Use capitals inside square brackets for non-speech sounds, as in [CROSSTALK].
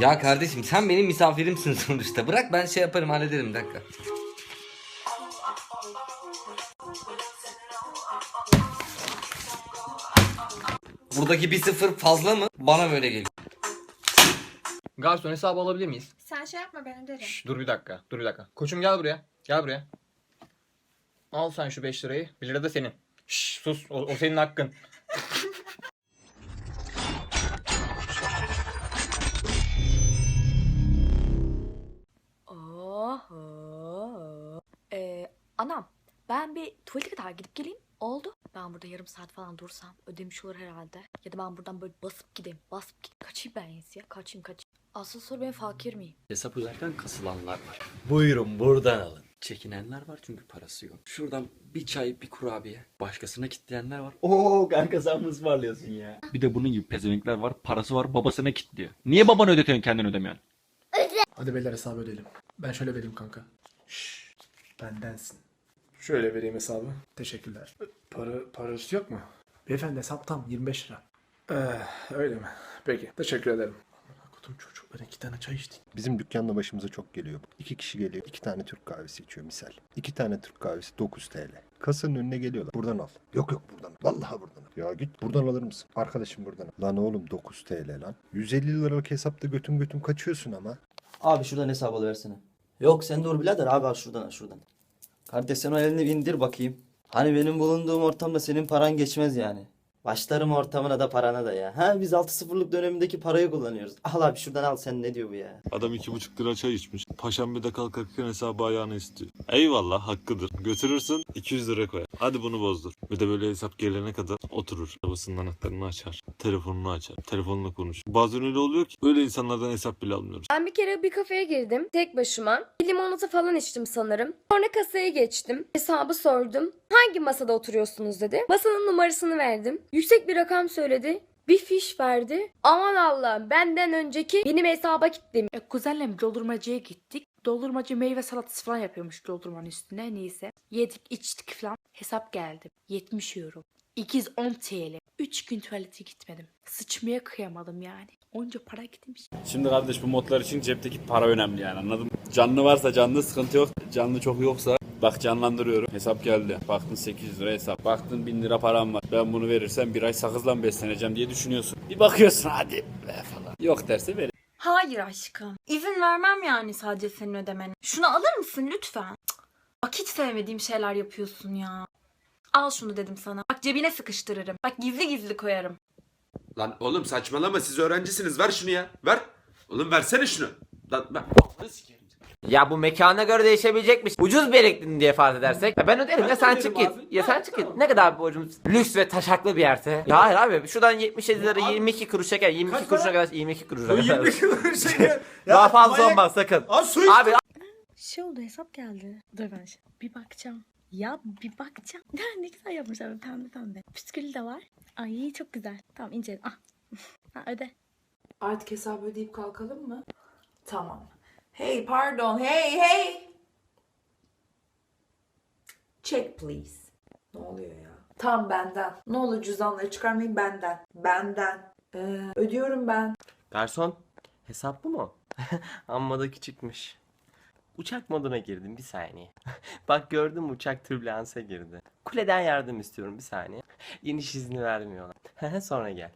Ya kardeşim sen benim misafirimsin [LAUGHS] sonuçta. Bırak ben şey yaparım hallederim bir dakika. Buradaki bir sıfır fazla mı? Bana böyle geliyor. Garson hesabı alabilir miyiz? Sen şey yapma ben öderim. Şş, dur bir dakika. Dur bir dakika. Koçum gel buraya. Gel buraya. Al sen şu 5 lirayı. 1 lira da senin. Şş, sus. O, o senin hakkın. Anam ben bir tuvalete kadar gidip geleyim. Oldu. Ben burada yarım saat falan dursam ödemiş olur herhalde. Ya da ben buradan böyle basıp gideyim. Basıp gideyim. Kaçayım ben en iyisi ya. Kaçayım kaçayım. Asıl soru ben fakir miyim? Hesap öderken kasılanlar var. Buyurun buradan alın. Çekinenler var çünkü parası yok. Şuradan bir çay bir kurabiye. Başkasına kitleyenler var. Oo kanka sen mi ısmarlıyorsun ya? Bir de bunun gibi pezevenkler var. Parası var babasına kilitliyor. Niye babanı ödetiyorsun kendin ödemiyorsun? Hadi beyler hesabı ödeyelim. Ben şöyle vereyim kanka. Şşş. Bendensin. Şöyle vereyim hesabı. Teşekkürler. Para, parası yok mu? Beyefendi hesap tam 25 lira. Ee, öyle mi? Peki. Teşekkür ederim. Kutum çocuklara iki tane çay içtik. Bizim dükkanla başımıza çok geliyor. İki kişi geliyor. iki tane Türk kahvesi içiyor misal. İki tane Türk kahvesi 9 TL. Kasanın önüne geliyorlar. Buradan al. Yok yok buradan. Vallahi buradan al. Ya git buradan alır mısın? Arkadaşım buradan al. Lan oğlum 9 TL lan. 150 liralık hesapta götüm götüm kaçıyorsun ama. Abi şuradan hesap alıversene. Yok sen dur birader abi al şuradan al şuradan. Kardeş sen o elini indir bakayım. Hani benim bulunduğum ortamda senin paran geçmez yani. Başlarım ortamına da parana da ya. Ha biz 6-0'lık dönemindeki parayı kullanıyoruz. Al abi şuradan al sen ne diyor bu ya? Adam iki buçuk lira çay içmiş. Paşam bir de kalkarken hesabı ayağına istiyor. Eyvallah hakkıdır. Götürürsün 200 lira koyar. Hadi bunu bozdur. Bir de böyle hesap gelene kadar oturur. Arabasının anahtarını açar. Telefonunu açar. Telefonla konuşur. Bazen öyle oluyor ki böyle insanlardan hesap bile almıyoruz. Ben bir kere bir kafeye girdim tek başıma. Bir limonata falan içtim sanırım. Sonra kasaya geçtim. Hesabı sordum. Hangi masada oturuyorsunuz dedi. Masanın numarasını verdim. Yüksek bir rakam söyledi. Bir fiş verdi. Aman Allah'ım benden önceki benim hesaba kilitlemiş. E, kuzenle doldurmacıya gittik. Doldurmacı meyve salatası falan yapıyormuş doldurmanın üstüne neyse. Yedik içtik falan. Hesap geldi. 70 euro. 210 TL. 3 gün tuvalete gitmedim. Sıçmaya kıyamadım yani. Onca para gitmiş. Şimdi kardeş bu modlar için cepteki para önemli yani anladın mı? Canlı varsa canlı sıkıntı yok. Canlı çok yoksa bak canlandırıyorum. Hesap geldi. Baktın 800 lira hesap. Baktın 1000 lira param var. Ben bunu verirsem bir ay sakızla mı besleneceğim diye düşünüyorsun. Bir bakıyorsun hadi be falan. Yok derse ver. Hayır aşkım. İzin vermem yani sadece senin ödemene. Şunu alır mısın lütfen? Cık. Bak hiç sevmediğim şeyler yapıyorsun ya. Al şunu dedim sana. Bak cebine sıkıştırırım. Bak gizli gizli koyarım. Lan oğlum saçmalama siz öğrencisiniz ver şunu ya. Ver. Oğlum versene şunu. Lan ben... Ya bu mekana göre değişebilecekmiş. Ucuz bir yere diye farz edersek. Ya ben öderim ya sen çık git. Ya sen çık git. Ne kadar borcumuz? Lüks ve taşaklı bir yerse. Ya hayır abi şuradan 77 lira 22 kuruş çeker. 22 kuruşa kadar 22 kuruşa kadar. Daha fazla olmaz sakın. Abi Şey oldu hesap geldi. Dur ben şey- bir bakacağım. Ya bir bakacağım. [LAUGHS] Ne güzel yapmışlar pembe pembe. Püskülü de var. Ay çok güzel. Tamam inceledim. Ah. [LAUGHS] ha, öde. Artık hesabı ödeyip kalkalım mı? Tamam. Hey pardon. Hey hey. Check please. Ne oluyor ya? Tam benden. Ne olur cüzdanları çıkarmayın benden. Benden. Ee, ödüyorum ben. Garson hesap bu mu? [LAUGHS] Amma da küçükmüş. Uçak moduna girdim bir saniye. [LAUGHS] Bak gördüm uçak türbülansa girdi. Kuleden yardım istiyorum bir saniye. İniş izni vermiyorlar. [LAUGHS] Sonra gel.